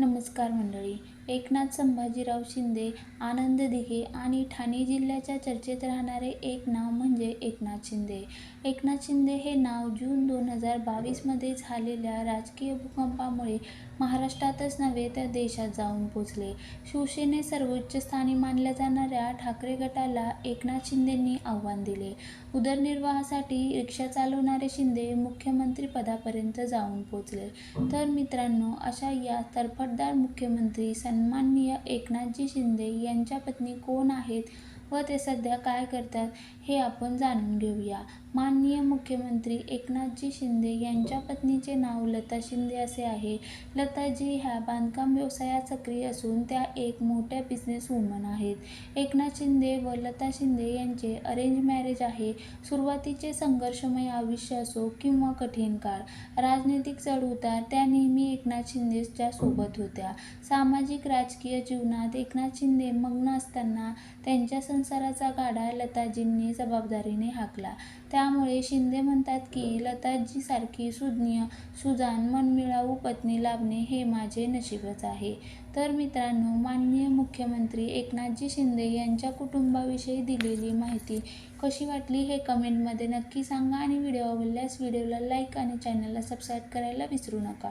नमस्कार मंडळी. एकनाथ संभाजीराव शिंदे आनंद दिघे आणि ठाणे जिल्ह्याच्या चर्चेत राहणारे एक नाव म्हणजे एकनाथ शिंदे. एकनाथ शिंदे हे नाव जून दोन हजार बावीसमध्ये झालेल्या राजकीय भूकंपामुळे महाराष्ट्रातच नव्हे तर देशात जाऊन पोचले. शिवसेने सर्वोच्च स्थानी मानल्या जाणाऱ्या ठाकरे गटाला एकनाथ शिंदेंनी आव्हान दिले. उदरनिर्वाहासाठी रिक्षा चालवणारे शिंदे मुख्यमंत्रीपदापर्यंत जाऊन पोचले. तर मित्रांनो अशा या तरफडदार मुख्यमंत्री सन्माननीय एकनाथजी शिंदे यांच्या पत्नी कोण आहेत? व ते सध्या काय करतात हे आपण जाणून घेऊया. माननीय मुख्यमंत्री एकनाथजी शिंदे यांच्या पत्नीचे नाव लता शिंदे असे आहे. लताजी ह्या बांधकाम व्यवसायात सक्रिय असून त्या एक मोठ्या बिझनेस वुमन आहेत. एकनाथ शिंदे व लता शिंदे यांचे अरेंज मॅरेज आहे. सुरुवातीचे संघर्षमय आयुष्य असो किंवा कठीण काळ राजनैतिक चढउतार त्या नेहमी एकनाथ शिंदेच्या सोबत होत्या. सामाजिक राजकीय जीवनात एकनाथ शिंदे मग्न असताना त्यांच्या संसाराचा गाडा लताजींनी जबाबदारीने हाकला. त्यामुळे शिंदे म्हणतात की लताजीसारखी सुज्ञ सुजान मनमिळाऊ पत्नी लाभणे हे माझे नशीबच आहे. तर मित्रांनो माननीय मुख्यमंत्री एकनाथजी शिंदे यांच्या कुटुंबाविषयी दिलेली माहिती कशी वाटली हे कमेंटमध्ये नक्की सांगा आणि व्हिडिओ आवडल्यास व्हिडिओला लाईक आणि चॅनलला सबस्क्राईब करायला विसरू नका.